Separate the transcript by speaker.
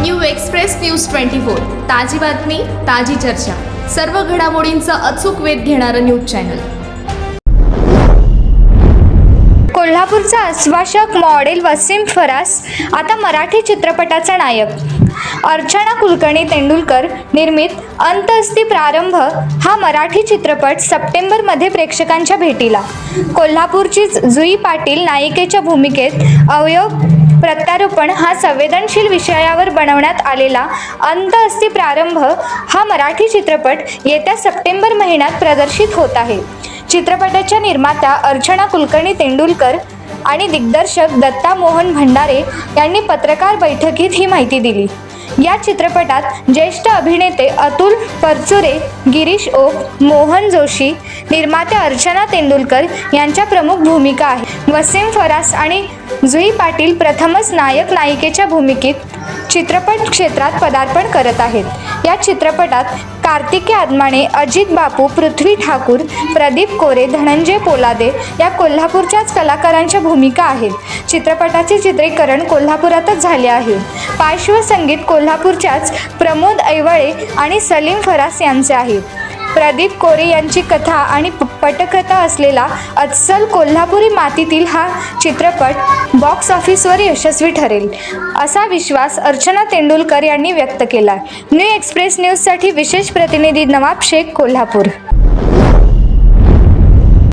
Speaker 1: New express news twenty four. ताजी बातमी ताजी चर्चा. सर्व घडामोडींचा अचूक वेध घेणारं न्यूज चॅनल.
Speaker 2: कोल्हापूरचा आश्वासक मॉडेल वसीम फरास आता मराठी चित्रपटाचा नायक. अर्चना कुलकर्णी तेंडुलकर निर्मित अंतअस्ती प्रारंभ हा मराठी चित्रपट सप्टेंबरमध्ये प्रेक्षकांच्या भेटीला. कोल्हापूरचीच जुई पाटील नायिकेच्या भूमिकेत अवयव प्रत्यारोपण हा संवेदनशील विषयावर बनवण्यात आलेला अंत अस्ति प्रारंभ हा मराठी चित्रपट येत्या सप्टेंबर महिन्यात प्रदर्शित होत आहे. चित्रपटाच्या निर्मात्या अर्चना कुलकर्णी तेंडुलकर आणि दिग्दर्शक दत्ता मोहन भंडारे यांनी पत्रकार बैठकीत ही माहिती दिली. या चित्रपटात ज्येष्ठ अभिनेते अतुल परचुरे गिरीश ओक मोहन जोशी निर्मात्या अर्चना तेंडुलकर यांच्या प्रमुख भूमिका आहेत. वसीम फरास आणि जुई पाटील प्रथमच नायक नायिकेच्या भूमिकेत चित्रपट क्षेत्रात पदार्पण करत आहेत. या चित्रपटात कार्तिकी आदमाणे अजित बापू पृथ्वी ठाकूर प्रदीप कोरे धनंजय पोलादे या कोल्हापूरच्याच कलाकारांच्या भूमिका आहेत. चित्रपटाचे चित्रीकरण कोल्हापुरातच झाले आहे. पार्श्वसंगीत कोल्हापूरच्याच प्रमोद ऐवळे आणि सलीम फरास यांचे आहे. प्रदीप कोरे यांची कथा आणि पटकथा असलेला अस्सल कोल्हापुरी मातीतील हा चित्रपट बॉक्स ऑफिसवर यशस्वी ठरेल. असा विश्वास अर्चना तेंडुलकर यांनी व्यक्त केला न्यू एक्सप्रेस न्यूजसाठी विशेष प्रतिनिधी नवाब शेख कोल्हापूर.